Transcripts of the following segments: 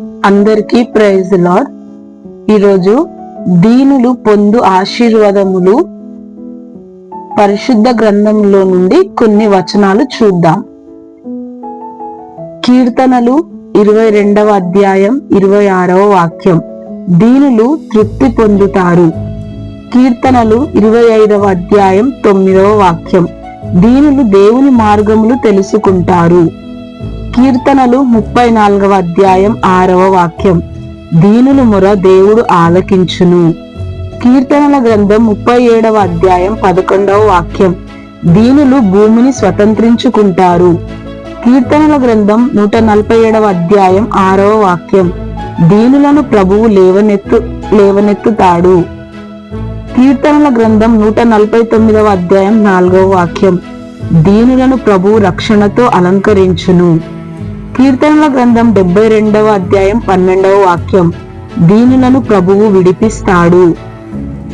అందరికీ praise lord. ఈరోజు దీనులు పొందు ఆశీర్వాదములు పరిశుద్ధ గ్రంథంలో నుండి కొన్ని వచనాలు చూద్దాం. కీర్తనలు ఇరవై రెండవ అధ్యాయం ఇరవై ఆరవ వాక్యం. దీనులు తృప్తి పొందుతారు. కీర్తనలు ఇరవై ఐదవ అధ్యాయం తొమ్మిదవ వాక్యం. దీనులు దేవుని మార్గములు తెలుసుకుంటారు. కీర్తనలు ముప్పై నాలుగవ అధ్యాయం ఆరవ వాక్యం. దీనులు మొర దేవుడు ఆలకించును. కీర్తనల గ్రంథం ముప్పై ఏడవ అధ్యాయం పదకొండవ వాక్యం. దీనులు భూమిని స్వతంత్రించుకుంటారు. కీర్తనల గ్రంథం నూట నలభై ఏడవ అధ్యాయం ఆరవ వాక్యం. దీనులను ప్రభువు లేవనెత్తు లేవనెత్తుతాడు. కీర్తనల గ్రంథం నూట నలభై తొమ్మిదవ అధ్యాయం నాలుగవ వాక్యం. దీనులను ప్రభువు రక్షణతో అలంకరించును. కీర్తనల గ్రంథం డెబ్బై రెండవ అధ్యాయం పన్నెండవ వాక్యం. దీనులను ప్రభువు విడిపిస్తాడు.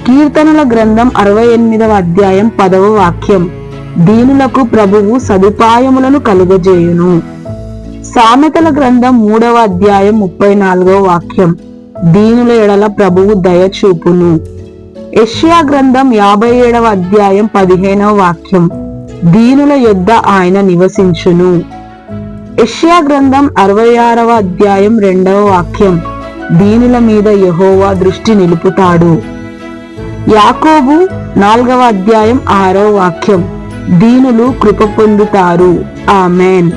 కీర్తనల గ్రంథం అరవై ఎనిమిదవ అధ్యాయం పదవ వాక్యం. దీనులకు ప్రభువు సదుపాయములను కలుగజేయును. సామెతల గ్రంథం మూడవ అధ్యాయం ముప్పై నాలుగవ వాక్యం. దీనుల ఎడల ప్రభువు దయచూపును యెషయా గ్రంథం యాభై ఏడవ అధ్యాయం పదిహేనవ వాక్యం. దీనుల యొద్ద ఆయన నివసించును. యష్యా గ్రంథం అరవై ఆరవ అధ్యాయం రెండవ వాక్యం. దీనిల మీద యహోవా దృష్టి నిలుపుతాడు. యాకోబు నాలుగవ అధ్యాయం ఆరవ వాక్యం. దీనులు కృప పొందుతారు. ఆమెన్.